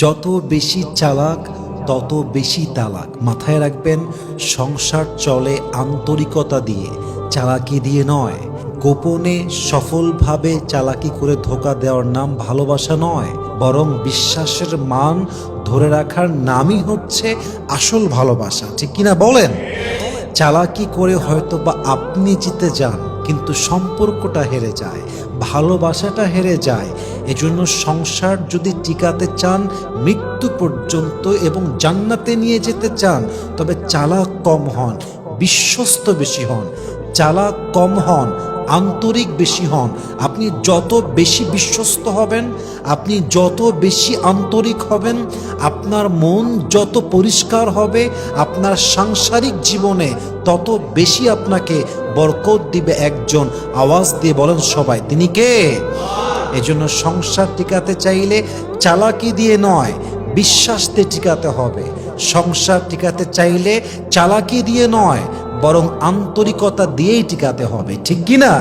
যত বেশি চালাক, তত বেশি তালাক। মাথায় রাখবেন, সংসার চলে আন্তরিকতা দিয়ে, চালাকি দিয়ে নয়। গোপনে সফলভাবে চালাকি করে ধোকা দেওয়ার নাম ভালোবাসা নয়, বরং বিশ্বাসের মান ধরে রাখার নামই হচ্ছে আসল ভালোবাসা। ঠিক কিনা বলেন? চালাকি করে হয়তো বা আপনি জিতে যান কিন্তু সম্পর্কটা হেরে যায়, ভালোবাসাটা হেরে যায়। এজন্য সংসার যদি টিকাতে চান, মৃত্যু পর্যন্ত এবং জান্নাতে নিয়ে যেতে চান, তবে চালাক কম হন, বিশ্বস্ত বেশি হন। চালাক কম হন আন্তরিক বেশি হন। আপনি যত বেশি বিশ্বস্ত হবেন, আপনি যত বেশি আন্তরিক হবেন, আপনার মন যত পরিষ্কার হবে, আপনার সাংসারিক জীবনে তত বেশি আপনাকে বরকত দিবে একজন। আওয়াজ দিয়ে বলেন সবাই, তিনি কে? এজন্য সংসার টিকাতে চাইলে চালাকি দিয়ে নয়, বিশ্বাস দিয়ে টিকাতে হবে। সংসার টিকাতে চাইলে চালাকি দিয়ে নয় বরং আন্তরিকতা দিয়েই টিকাতে হবে ঠিক কি না